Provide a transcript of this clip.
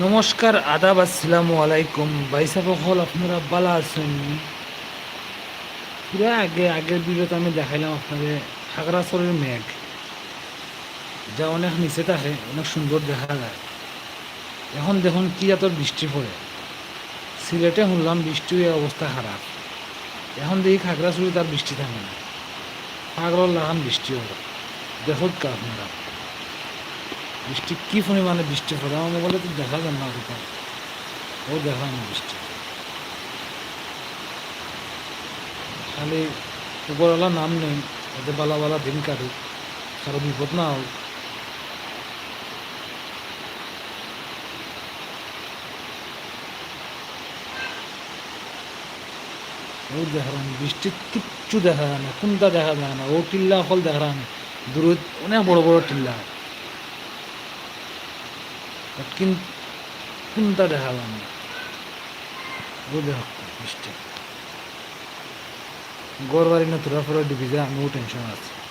নমস্কার, আদাব, আসসালামু আলাইকুম। ভাইসাব হল, আপনারা ভালো আছেন? পুরো আগে, আগের ভিডিওতে আমি দেখাইলাম আপনাদের খাগড়াছড়ির মেঘ। যা অনেক নিচে থাকে, অনেক সুন্দর দেখা যায়। এখন দেখুন কি এত বৃষ্টি পড়ে। সিলেটে শুনলাম বৃষ্টির অবস্থা খারাপ। এখন দেখি খাগড়াছড়ি তার বৃষ্টি থাকে না। পাগল লাগান বৃষ্টি হবে দেখুক কা আপনারা। বৃষ্টি, কি পরিমাণে বৃষ্টি পড়ে? আমার মোবাইলে তো দেখা যায় না ওরকম ও দেখা না বৃষ্টি। খালি উপরওয়ালা নাম নেই, এতে বালা বালা দিন কাটুক, কারও বিপদ না হোক। ও দেখা বৃষ্টি কিচ্ছু দেখা যায় না, কোনটা দেখা যায় না। ও টিল্লা ফল দেখা যায় না দূরে অনেক বড় বড় টিল্লা। কোনটা দেখা যায় না ও দেখো বৃষ্টি গড় বাড়ি না তোরা ফেরত যায় আমিও টেনশন আছে।